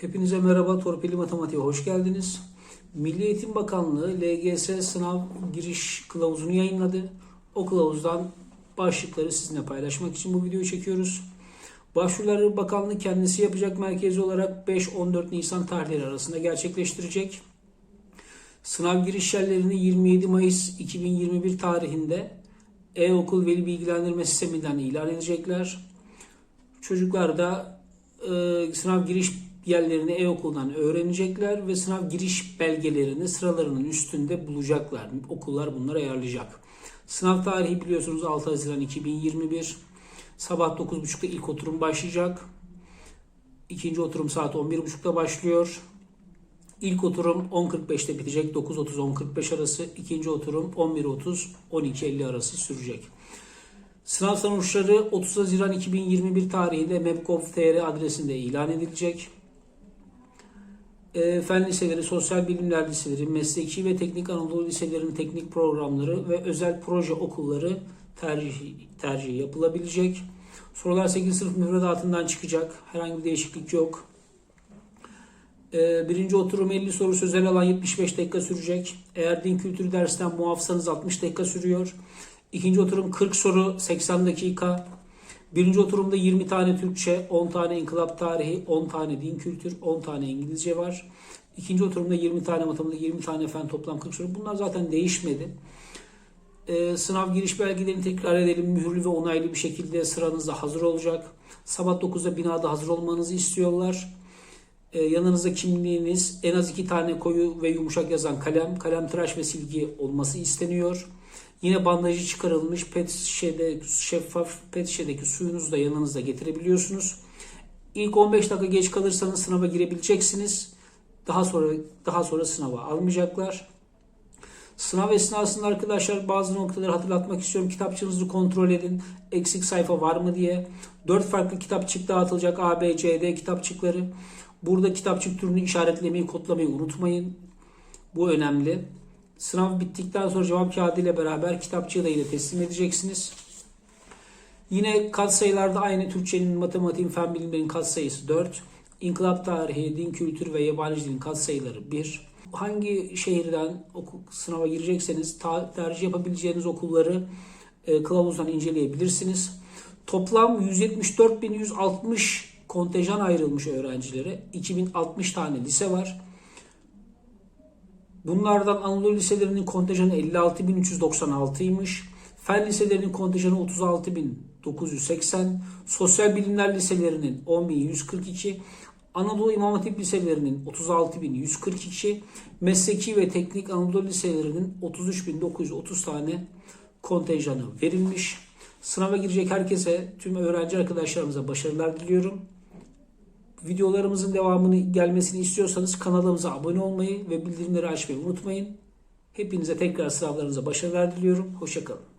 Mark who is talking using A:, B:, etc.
A: Hepinize merhaba, Torpili Matematiğe hoş geldiniz. Milli Eğitim Bakanlığı LGS sınav giriş kılavuzunu yayınladı. O kılavuzdan başlıkları sizinle paylaşmak için bu videoyu çekiyoruz. Başvuruları bakanlık kendisi yapacak merkezi olarak 5-14 Nisan tarihleri arasında gerçekleştirecek. Sınav giriş yerlerini 27 Mayıs 2021 tarihinde e-okul veli bilgilendirme sisteminden ilan edecekler. Çocuklar da e, sınav giriş yerlerini e-okuldan öğrenecekler ve sınav giriş belgelerini sıralarının üstünde bulacaklar. Okullar bunları ayarlayacak. Sınav tarihi biliyorsunuz 6 Haziran 2021. Sabah 9.30'da ilk oturum başlayacak. İkinci oturum saat 11.30'da başlıyor. İlk oturum 10.45'te bitecek. 9.30-10.45 arası. İkinci oturum 11.30-12.50 arası sürecek. Sınav sonuçları 30 Haziran 2021 tarihinde mapgov.tr adresinde ilan edilecek. E, fen liseleri, sosyal bilimler liseleri, mesleki ve teknik Anadolu liselerinin teknik programları ve özel proje okulları tercih, tercih yapılabilecek. Sorular 8. sınıf müfredatından çıkacak. Herhangi bir değişiklik yok. E, birinci oturum 50 soru sözel alan 75 dakika sürecek. Eğer din kültürü dersinden muafsanız 60 dakika sürüyor. İkinci oturum 40 soru 80 dakika. Birinci oturumda 20 tane Türkçe, 10 tane inkılap tarihi, 10 tane din kültür, 10 tane İngilizce var. İkinci oturumda 20 tane matematik, 20 tane fen toplam 40 soru. Bunlar zaten değişmedi. Ee, sınav giriş belgelerini tekrar edelim. Mühürlü ve onaylı bir şekilde sıranızda hazır olacak. Sabah 9'da binada hazır olmanızı istiyorlar. Ee, yanınızda kimliğiniz, en az iki tane koyu ve yumuşak yazan kalem, kalem tıraş ve silgi olması isteniyor. Yine bandajı çıkarılmış pet şişede, şeffaf pet şişedeki suyunuzu da yanınızda getirebiliyorsunuz. İlk 15 dakika geç kalırsanız sınava girebileceksiniz. Daha sonra daha sonra sınava almayacaklar. Sınav esnasında arkadaşlar bazı noktaları hatırlatmak istiyorum. Kitapçınızı kontrol edin. Eksik sayfa var mı diye. 4 farklı kitapçık dağıtılacak. A, B, C, D kitapçıkları. Burada kitapçık türünü işaretlemeyi, kodlamayı unutmayın. Bu önemli. Sınav bittikten sonra cevap kağıdı ile beraber kitapçığı da yine teslim edeceksiniz. Yine katsayılarda aynı Türkçenin, matematiğin, fen bilimlerin katsayısı 4. İnkılap tarihi, din kültürü ve yabancı dilin katsayıları 1. Hangi şehirden okul, sınava girecekseniz tercih yapabileceğiniz okulları e, kılavuzdan inceleyebilirsiniz. Toplam 174.160 kontenjan ayrılmış öğrencilere. 2060 tane lise var. Bunlardan Anadolu liselerinin kontenjanı 56.396'ymış. Fen liselerinin kontenjanı 36.980. Sosyal bilimler liselerinin 10.142. Anadolu İmam Hatip liselerinin 36.142. Mesleki ve teknik Anadolu liselerinin 33.930 tane kontenjanı verilmiş. Sınava girecek herkese, tüm öğrenci arkadaşlarımıza başarılar diliyorum. Videolarımızın devamını gelmesini istiyorsanız kanalımıza abone olmayı ve bildirimleri açmayı unutmayın. Hepinize tekrar sınavlarınıza başarılar diliyorum. Hoşçakalın.